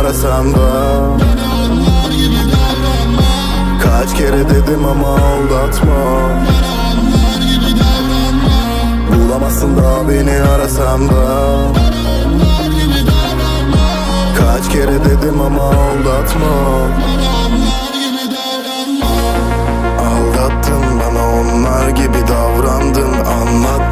arasam da Kaç kere dedim ama aldatma. Bulamazsın da beni arasam da. Kaç kere dedim ama aldatma. Aldattın bana onlar gibi davrandın Anlattım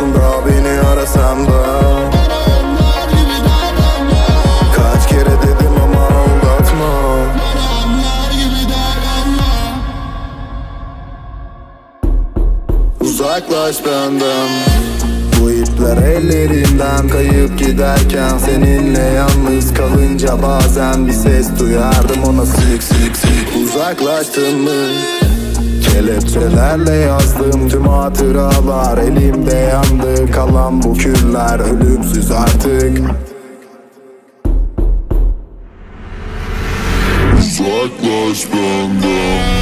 Bulamazsın da beni arasan da. Kaç kere dedim ama aldatma. Uzaklaş benden. Bu ipler ellerinden kayıp giderken Seninle yalnız kalınca bazen bir ses duyardım ona. Sık sık sık Uzaklaştın mı? Kelepçelerle yazdığım tüm hatıralar. Elimde yandı kalan bu küller Ölümsüz artık. Uzaklaş benden